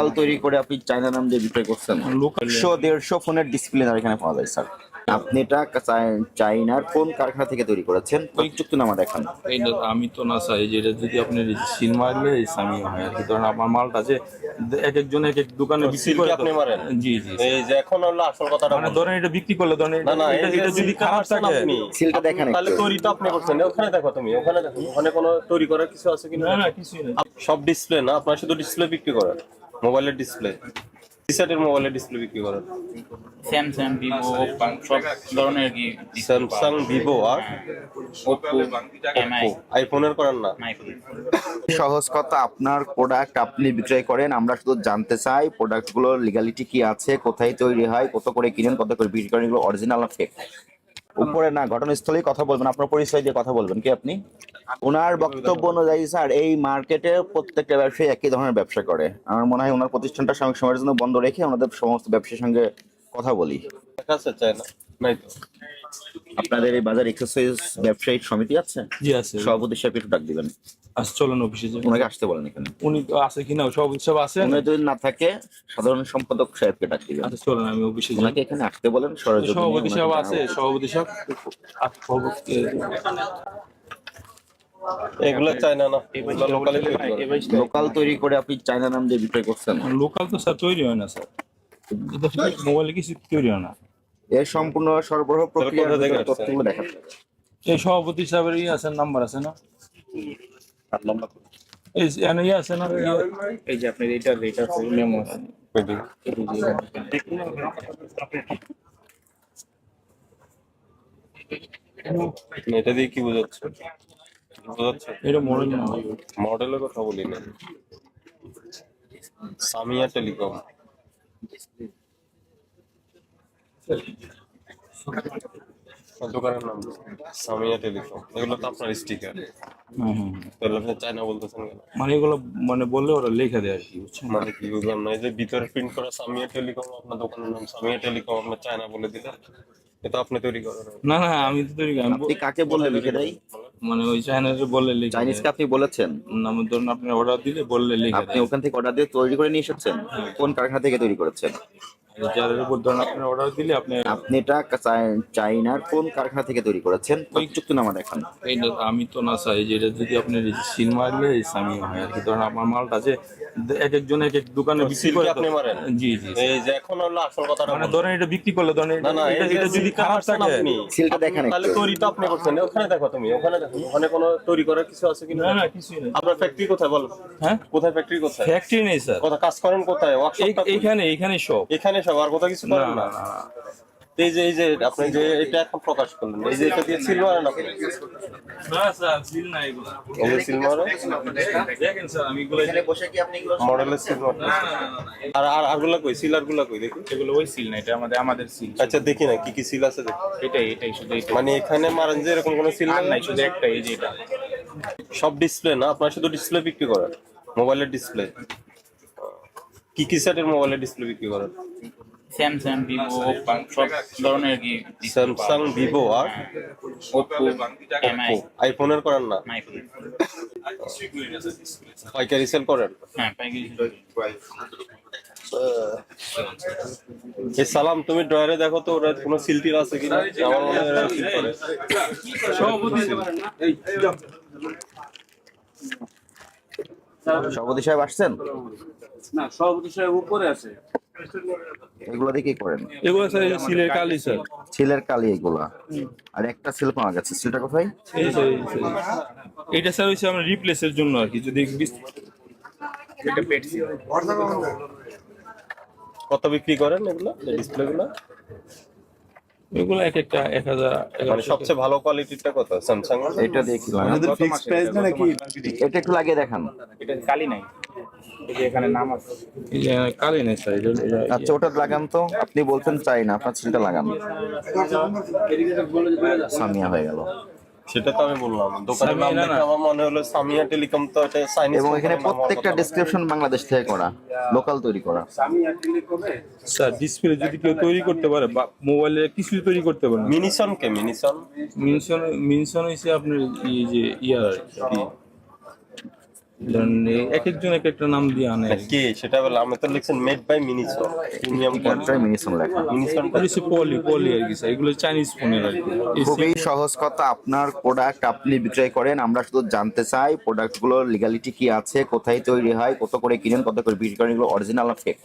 Local তৈরি করে আপনি চায়না নাম দিয়ে বিক্রয় করছেন। একশো দেড়শো ফোনের ডিসপ্লে আর এখানে পাওয়া যায় স্যার আপনি এটা চাই- চায়নার কোন কারখানা থেকে তৈরি করেছেন? প্রযুক্তি নামা দেখান। আমি তো না চাই যে এটা যদি আপনি সিল মারলে আমি হয় আর কি। ধরেন আমার মালটা যে এক একজন এক এক দোকানে বিক্রি করে আপনি মারেন? জি জি এই যে এখন হলো আসল কথাটা মানে ধরেন এটা বিক্রি করলে ধরেন না না এটা এটা যদি খারাপ থাকে আপনি সিলটা দেখেন তাহলে একটু। তৈরি তো আপনি করছেন। ওখানে দেখো তুমি ওখানে দেখো ওখানে কোনো তৈরি করার কিছু আছে কিনা? না না কিছুই না। সব ডিসপ্লে না আপনার শুধু ডিসপ্লে বিক্রি করেন। মোবাইলের ডিসপ্লে সেটের মোবাইলের ডিসপ্লে বিক্রি করেন স্যামসাং ভিভো সব ধরনের কি স্যামসাং ভিভো আর ওপো এমআই আইফোনের করেন না। সহজ কথা আপনার প্রোডাক্ট আপনি বিক্রয় করেন আমরা শুধু জানতে চাই প্রোডাক্টগুলোর লিগালিটি কি আছে কোথায় তৈরি হয় কত করে কিনেন কত করে বিক্রি করেন এগুলো অরিজিনাল না ফেক উপরে না ঘটনাস্থলেই কথা বলবেন আপনার পরিচয় দিয়ে কথা বলবেন। কি আপনি? ওনার বক্তব্য অনুযায়ী স্যার এই মার্কেটে প্রত্যেকটা ব্যবসায়ী একই ধরনের ব্যবসা করে। আমার মনে হয় ওনার প্রতিষ্ঠানটা সাময়িক সময়ের জন্য বন্ধ রেখে ওনাদের সমস্ত ব্যবসার সঙ্গে কথা বলি। দেখা আছে চায় না নাই তো আপনাদের এই বাজার এক্সারসাইজ ব্যবসায়িক সমিতি আছে? জি আছে। সভাপতি সাহেব একটু ডাক দিবেন। আচ্ছা চলেন অফিসে যাই। ওনাকে আসতে বলেন এখানে। উনি তো আছে কিনা? সব সব আছে উনি যদি না থাকে সাধারণ সম্পাদক সাহেবকে ডাক দিবেন। আচ্ছা চলেন আমি অফিসে যাই। ওনাকে এখানে আসতে বলেন সভাপতি সাহেব আছে। সভাপতি সাহেব। আচ্ছা, এগুলো চায় না লোকালি তৈরি করে। লোকাল তৈরি করে আপনি চায়না নাম দিয়ে বিক্রয় করছেন? লোকাল তো স্যার তৈরি হয় না স্যার। মোবাইলে কিছু তৈরি হয় না। এর সম্পূর্ণ সরবরাহ প্রক্রিয়া? তথ্যগুলো দেখাতে হবে। এই সভাপতি সাহেবের ইয়ে আছে নাম্বার আছে না? এই এনে আছে না? এই যে আপনার এটা এটা মেমো আছে এটা দিয়ে কি বোঝাচ্ছে বোঝাচ্ছে এটা মডেল না। মডেলের কথা বলি না। সামিয়া টেলিকম। দোকানের নাম সামিয়া টেলিকম এগুলো তো আপনার স্টিকার হ্যাঁ হ্যাঁ তাহলে আপনি চায়না বলতেছেন কেন? মানে এগুলো মানে বললে ওরা লেখা দেয় আর কি বুঝছেন? মানে কি বুঝলাম না এই যে ভিতরে প্রিন্ট করা সামিয়া টেলিকম আপনার দোকানের নাম সামিয়া টেলিকম আপনার চায়না বলে দিলেন এটা আপনি তৈরি করেন। না না আমি তো তৈরি করি। আপনি কাকে বললে লিখে দেয়? মানে ওই চাইনাতে বললে লেখা দেয়। চাইনিজকে আপনি বলেছেন? নাম ধরুন আপনি অর্ডার দিলে বললে লেখা আপনি ওখান থেকে অর্ডার দিয়ে তৈরি করে নিয়ে এসেছেন? কোন কারখানা থেকে তৈরি করেছেন? আর উপর ধরুন আপনি অর্ডার দিলে আপনি আপনি এটা চাই- কোন কারখানা থেকে তৈরি করেছেন? প্রযুক্তি নামা দেখান। আমি তো না চাই যে এটা যদি আপনি সিল মারলে আমি হয় আর কি। ধরেন আমার মালটা যে এক একজন এক এক দোকানে বিক্রি সিল করে আপনি মারেন? জি জি এই যে এখন হলো আসল কথাটা মানে ধরেন এটা বিক্রি করলে ধরেন না না এটা এই যে এটা যদি খারাপ থাকে সিলটা দেখেন তাহলে একটু। তৈরি তো আপনি করছেন। ওখানে দেখো তুমি ওখানে দেখো ওখানে কোনো তৈরি করার কিছু আছে কিনা? না না কিছুই না আপনার ফ্যাক্টরি কোথায় বলো? হ্যাঁ? কোথায় ফ্যাক্টরি কোথায়? ফ্যাক্টরি নেই স্যার। কোথায় কাজ করেন কোথায়? এইখানে এইখানে সব এখানে সব আর কোথাও কিছু না করেন না। এই যে এই যে আপনি যে এটা এখন প্রকাশ করলেন এই যে এটা দিয়ে সিল মারেন আপনি না স্যার সিল না এগুলো। এই সিল মারেন দেখেন স্যার আমি এগুলো বসে কি আপনি মডেলের সিল মারেন না, না, না, না, না, আর আর আরগুলা কই? সিলারগুলা কই? দেখি। এগুলো ওই সিল না এটা আমাদের আমাদের সিল আচ্ছা দেখি না কি কি সিল আছে দেখি। এটাই এটাই শুধু এটা মানে এখানে মারেন যে এরকম কোনো সিল নাই? নাই শুধু একটা এই যে এটা। সব ডিসপ্লে না? আপনার শুধু ডিসপ্লে বিক্রি করেন? মোবাইলের ডিসপ্লে কি কি সেটের মোবাইলের ডিসপ্লে বিক্রি করেন? স্যামসাং ভিভো সব ধরনের কি স্যামসাং ভিভো আর? ওপো এমআই আইফোনের করেন না? পাইকারি সেল করেন? হ্যাঁ পাইকারি সালাম তুমি ড্রয়ারে দেখো তো ওরা কোনো সিল টিল আছে কিনা? আমার মনে হয় সিল করে। সভাপতি সাহেব আসছেন? না সব বিষয় উপরে আছে। এগুলো দিয়ে কি করেন? এগুলো স্যার সিলের কালি স্যার। সিলের কালি এগুলা। আর একটা সিল পাওয়া গেছে। সিলটা কোথায়? এই স্যার এটা স্যার। হইছে হচ্ছে আমরা রিপ্লেসের জন্য আর কি। যদি এটা পেট সিল। কত বিক্রি করেন এগুলো ডিসপ্লে গুলো? এগুলো এক একটা এক হাজার মানে সবচেয়ে ভালো কোয়ালিটিটা কত? স্যামসাং এটা দিয়ে কি লাগান এটা একটু লাগিয়ে দেখান। এটা কালি নাই। এখানে নাম আছে। কালি নাই স্যার আচ্ছা ওটা লাগান তো। আপনি বলছেন চাই না আপনার চিন্তা লাগান। সামিয়া হয়ে গেল। সেটা তো আমি বললাম। দোকানের নাম দেখে আমার মনে হলো সামিয়া টেলিকম তো এটা চাইনিজ এবং এখানে প্রত্যেকটা ডেসক্রিপশন বাংলাদেশ থেকে করা লোকাল তৈরি করা। সামিয়া টেলিকমে? স্যার ডিসপ্লে যদি কেউ তৈরি করতে পারে বা মোবাইলে কিছু তৈরি করতে পারে মিনিসন কে মিনিসন মিনিসন মিনিসন হইছে আপনার এই যে ইয়ার আর কি। এক একজন এক একটা নাম দিয়ে আনে। কি। সেটা বলে আমি তো লিখছেন মেড বাই মিনিসন প্রিমিয়াম ঠিকানাটাই মিনিসন লেখা। হচ্ছে পলি পলি আর কি স্যার এগুলো চাইনিজ ফোনের আর কি। খুবই সহজ কথা আপনার প্রোডাক্ট আপনি বিক্রয় করেন আমরা শুধু জানতে চাই প্রোডাক্ট প্রোডাক্টগুলোর লিগালিটি কি আছে কোথায় তৈরি হয় কত করে কিনেন কত করে বিক্রি করেন এগুলো অরিজিনাল না ফেক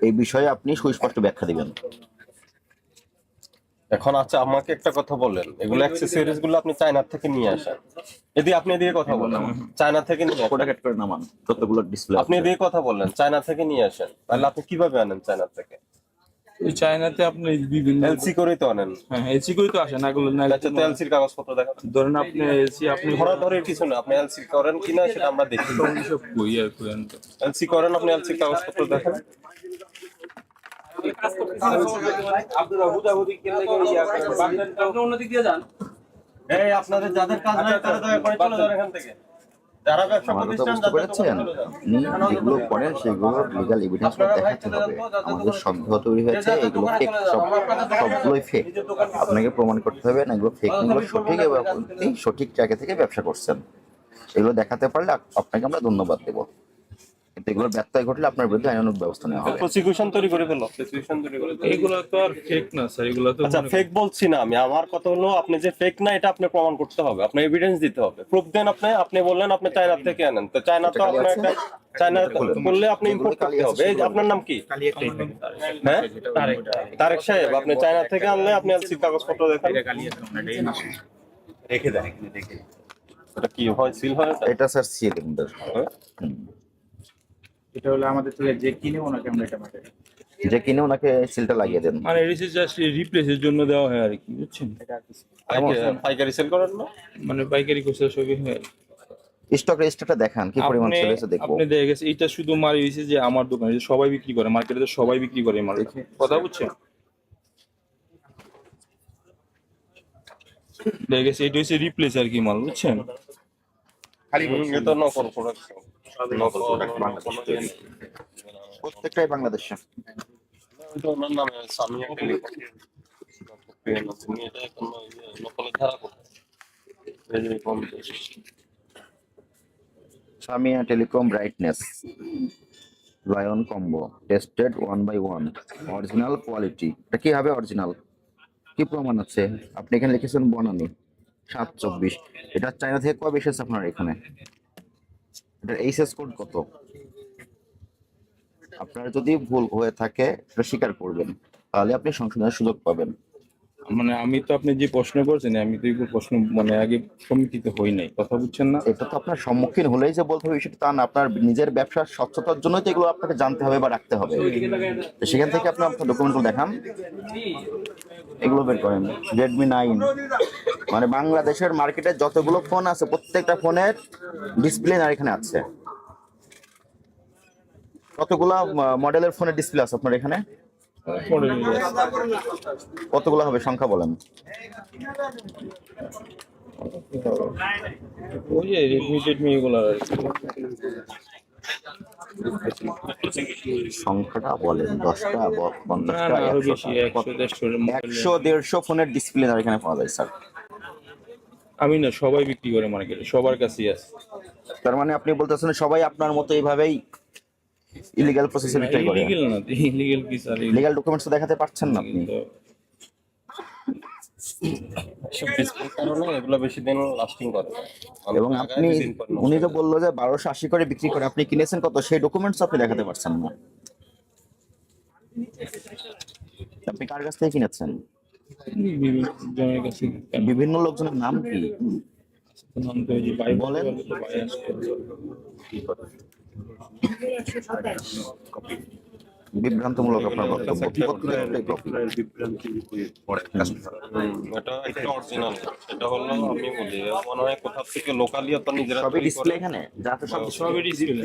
এই বিষয়ে আপনি সুস্পষ্ট ব্যাখ্যা দিবেন। এখন আচ্ছা আমাকে একটা কথা বলেন। এগুলো অ্যাক্সেসরিজগুলো আপনি চায়না থেকে নিয়ে আসেন। এদিকে আপনি এদিকে কথা বলেন। চায়না থেকে নিয়ে আসেন। প্রোডাক্ট করে নামান যতগুলো ডিসপ্লে আপনি এদিকে কথা বলেন। চায়না থেকে নিয়ে আসেন। তাহলে আপনি কীভাবে আনেন চায়না থেকে? ওই চায়নাতে আপনি বিভিন্ন এলসি করেই তো আনেন। হ্যাঁ এলসি করে তো আসে না এগুলো না আচ্ছা তো এলসির কাগজপত্র দেখান। ধরেন আপনি এলসি আপনি ধরা ধরে কিছু না। আপনি এলসি করেন কিনা সেটা আমরা দেখি। সব বই আর করেন এলসি করেন আপনি এলসির কাগজপত্র দেখান। আপনারা হুদাহুদি কেন আপনি অন্যদিক দিয়ে যান এই আপনাদের যাদের কাজ নাই তারা দয়া করে চলে যান এখান থেকে। যারা ব্যবসা প্রতিষ্ঠান বুঝতে যাদের পেরেছেন আপনি যেগুলো করেন সেগুলোর লিগাল এভিডেন্স দেখাতে হবে। আমাদের সন্দেহ তৈরি হয়েছে এগুলো ফেক সব সবগুলোই ফেক আপনাকে প্রমাণ করতে হবে না এগুলো ফেক এগুলো সঠিক এবং সঠিক জায়গা থেকে ব্যবসা করছেন। এগুলো দেখাতে পারলে আপনাকে আমরা ধন্যবাদ দেবো। কিন্তু এগুলোর ব্যত্যয় ঘটলে আপনার বিরুদ্ধে আইনানুগ ব্যবস্থা নেওয়া হবে। প্রসিকিউশন তৈরি করে ফেলো। প্রসিকিউশন তৈরি করে এগুলো তো আর ফেক না স্যার এগুলো তো আচ্ছা ফেক বলছি না আমি। আমার কথা হলো আপনি যে ফেক না এটা আপনি প্রমাণ করতে হবে। আপনি এভিডেন্স দিতে হবে। প্রুফ দেন আপনি আপনি বললেন আপনি চায়না থেকে আনেন। তো চায়না তো আপনার একটা চায়না করলে আপনি ইম্পোর্ট করতে হবে। এই আপনার নাম কি? হ্যাঁ? তারেক। সাহেব আপনি চায়না থেকে আনলে আপনি এলসি কাগজপত্র দেখান। রেখে দেন এটা কি হয় সিল হয় এটা? স্যার হ্যাঁ? হুম। এটা হলো আমাদের থেকে যে কিনে ওনাকে আমরা এটা পাঠাই যে কিনে ওনাকে সিলটা লাগিয়ে দেন। মানে এটা জাস্ট রিপ্লেসের জন্য দেওয়া হয় আর কি বুঝছেন? পাইকারি- সেল করেন না মানে পাইকারি কোর্সের সবই হয় স্টক রেজিস্টারটা দেখান কি পরিমাণ সেল হয়েছে দেখব। আপনি দেখে গেছে এটা শুধু মারি হয়েছে যে আমার দোকানে সবাই বিক্রি করে মার্কেটে তো সবাই বিক্রি করে মালটা। কথা বুঝছেন? দেখে গেছে এটা হচ্ছে রিপ্লেস আর কি মাল বুঝছেন? হুম, এটা নকল প্রোডাক্ট নকল প্রোডাক্ট প্রত্যেকটাই বাংলাদেশে ওনার নামে সামিয়া এটা এখন নকলের ধারা Samia telecom brightness lion combo tested one by one original quality এটা কি হবে অরিজিনাল কি প্রমাণ আছে? আপনি এখানে লিখেছেন বনানি। সাত চব্বিশ। এটা চায়না থেকে কবে এসেছে আপনার এখানে? এটার এইচএস কোড কত? আপনার যদি ভুল হয়ে থাকে, এটা স্বীকার করবেন। তাহলে আপনি সংশোধনের সুযোগ পাবেন। মানে আমি তো আপনি যে প্রশ্ন করছেন, আমি তো এগুলো প্রশ্ন মানে আগে সম্মুখিত হই নাই। কথা বুঝছেন না? এটা তো আপনার সম্মুখীন হলেই যে বলতে হবে, বিষয়টা তা না। আপনার নিজের ব্যবসার স্বচ্ছতার জন্যই তো এগুলো আপনাকে জানতে হবে বা রাখতে হবে। সেখান থেকে আপনি আপনার ডকুমেন্টগুলো দেখান। এগুলো বের করেন। রেডমি নাইন মানে বাংলাদেশের মার্কেটে যতগুলো ফোন আছে, প্রত্যেকটা ফোনের ডিসপ্লে আর এখানে আছে। কতগুলা মডেলের ফোনের ডিসপ্লে আছে আপনার এখানে। কতগুলো হবে সংখ্যা বলেন? ওই যে রেডমি টেডমি এগুলো সংখ্যাটা বলেন দশটা পঞ্চাশটা একশো দেড়শো ফোনের ডিসপ্লে এখানে পাওয়া যায় স্যার। আমি না সবাই বিক্রি করে মার্কেটে সবার কাছেই আছে। তার মানে আপনি বলতেছেন সবাই আপনার মতো এইভাবেই ইলিগাল প্রসেসে বিক্রি করে ইলিগেল না ইলিগেল কি স্যার লিগাল ডকুমেন্টস দেখাতে পারছেন না আপনি। এবং আপনি উনি তো বলল যে বারোশো আশি করে বিক্রি করে। আপনি কিনেছেন কত? সেই ডকুমেন্টস আপনি দেখাতে পারছেন না। আপনি কার কাছ থেকে কিনেছেন? বিভিন্ন লোকজনের নাম কি? ভাই বলেন। বিভ্রান্তমূলক আপনার বক্তব্য। এটা একটা অরিজিনাল সেটা হলো আমি বলি মনে হয় কোথা থেকে লোকালি আপনার নিজেরা সবই ডিসপ্লে এখানে? যাতে সব সবই ডিসপ্লে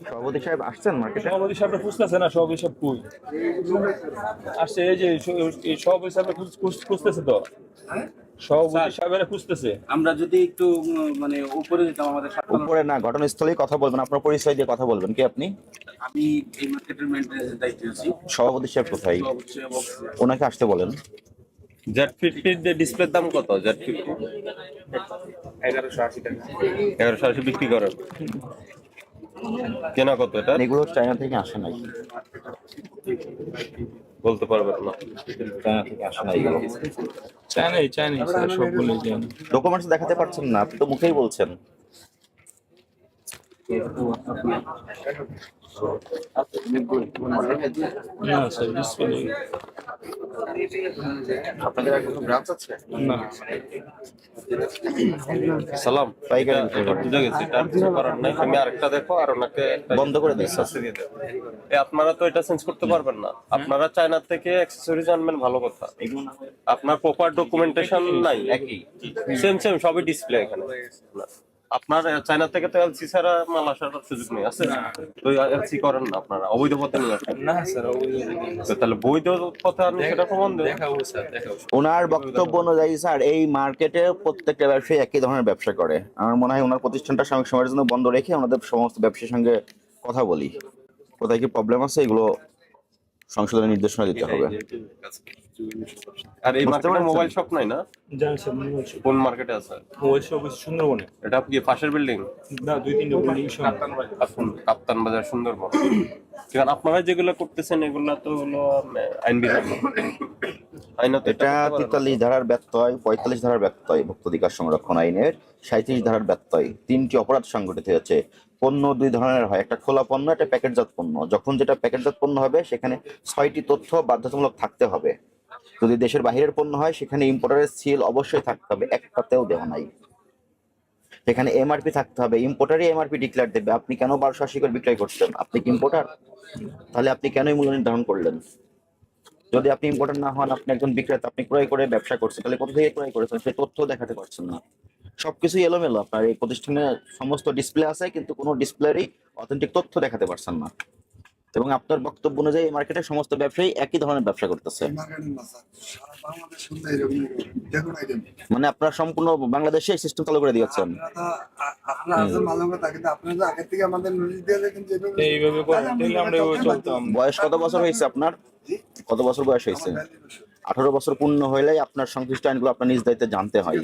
সভাপতি সাহেব আসছেন মার্কেটে সভাপতি সাহেবরা খুঁজতেছে না সভাপতি সাহেব কই? আসছে, এই যে সভাপতি সাহেবরা খুঁজ- খুঁজ- খুঁজতেছে তো? সভাপতি সাহেবেরা খুঁজতেছে। আমরা যদি একটু মানে উপরে যেতাম আমাদের উপরে না ঘটনাস্থলেই কথা বলবেন আপনার পরিচয় দিয়ে কথা বলবেন কি আপনি? আমি এই মার্কেটের মেনটেন্যান্সের দায়িত্বে আছি। সভাপতি সাহেব কোথায়? ওনাকে আসতে বলেন। জেড ফিফটির ডিসপ্লের দাম কত? জেড ফিফটি এগারোশো আশি টাকা। এগারোশো আশি বিক্রি করেন। কেনা কত এটা? এগুলো চায়না থেকে আসে নাই। বলতে পারবেন না। চায়না থেকে আসা নাই এগুলো চায়নাই চায়নাই সবগুলোই ডকুমেন্টস দেখাতে পারছেন না আপনি তো মুখেই বলছেন। না স্যার ডিসপ্লে আপনাদের আর কোনো ব্রাঞ্চ আছে না। সালাম। পাইকারি। এটা- বিক্রি এটা করেন। বুঝে গেছি এটা কিছু করার নাই। তুমি আরেকটা দেখো আর ওনাকে বন্ধ করে। দিয়ে। এ আপনারা তো এটা চেঞ্জ করতে পারবেন না। আপনারা চায়নার থেকে অ্যাক্সেসরিজ আনবেন ভালো কথা। আপনার প্রপার ডকুমেন্টেশন নাই। একই। সেম সেম সবই ডিসপ্লে এখানে। আপনার চায়না থেকে তো এলসি ছাড়া মাল আসার সুযোগ নেই আছে? তো এলসি করেন না আপনারা অবৈধ পথে নিয়ে আসেন? না স্যার অবৈধ তো তাহলে বৈধ পথে আনেন সেটা প্রমাণ দেন। দেখাবো স্যার দেখাবো। ওনার বক্তব্য অনুযায়ী স্যার এই মার্কেটে প্রত্যেকটা ব্যবসায়ী একই ধরনের ব্যবসা করে। আমার মনে হয় ওনার প্রতিষ্ঠানটা সাময়িক সময়ের জন্য বন্ধ রেখে ওনাদের সমস্ত ব্যবসার সঙ্গে কথা বলি। কোথায় কি প্রবলেম আছে এগুলো সংশোধনের নির্দেশনা দিতে হবে। আর এই মার্কেটে মোবাইল শপ নাই না? কোন মার্কেটে আছে? মোবাইল শপ সুন্দরবনে এটা কি পাশের বিল্ডিং না দুই তিনটে বিল্ডিং কাপ্তান বাজার। সুন্দরবন। সেখানে আপনারা যেগুলো করতেছেন এগুলো তো হলো আইন বিধান আইনত এটা তেতাল্লিশ ধারার ব্যত্যয় পঁয়তাল্লিশ ধারার ব্যত্যয় ভোক্তাধিকার সংরক্ষণ আইনের সাঁত্রিশ ধারার ব্যত্যয়। তিনটি অপরাধ সংগঠিত হয়েছে। পণ্য দুই ধরনের হয়। একটা খোলা পণ্য, একটা প্যাকেটজাত পণ্য। যখন যেটা প্যাকেটজাত পণ্য হবে, সেখানে ছয়টি তথ্য বাধ্যতামূলক থাকতে হবে। যদি দেশের বাহিরের পণ্য হয়, সেখানে ইম্পোর্টারের সিল অবশ্যই থাকতে হবে, একটাতেও দেওয়া নাই। সেখানে এমআরপি থাকতে হবে ইম্পোর্টারই এমআরপি ডিক্লেয়ার দেবে, আপনি কেন বারোশো আশি করে বিক্রয় করছেন? আপনি কি ইম্পোর্টার তাহলে আপনি কেনই মূল্য নির্ধারণ করলেন? যদি আপনি ইম্পোর্টার না হন, আপনি একজন বিক্রেতা, আপনি ক্রয় করে ব্যবসা করছেন, তাহলে কোথা থেকে ক্রয় করেছেন? সেই তথ্য দেখাতে পারছেন না। সবকিছু এলোমেলো। আপনার এই প্রতিষ্ঠানে সমস্ত ডিসপ্লে আছে কিন্তু কোনো ডিসপ্লেরই অথেন্টিক তথ্য দেখাতে পারছেন না। এবং আপনার বক্তব্য অনুযায়ী মার্কেটে সমস্ত ব্যবসায়ী একই ধরনের ব্যবসা করতেছে। মানে আপনারা সম্পূর্ণ বাংলাদেশে সিস্টেম চালু করে দিয়েছেন। বয়স কত বছর হয়েছে আপনার? কত বছর বয়স হয়েছে? আঠারো বছর পূর্ণ হইলেই আপনার সংশ্লিষ্ট আইনগুলো আপনার নিজ দায়িত্বে জানতে হয়।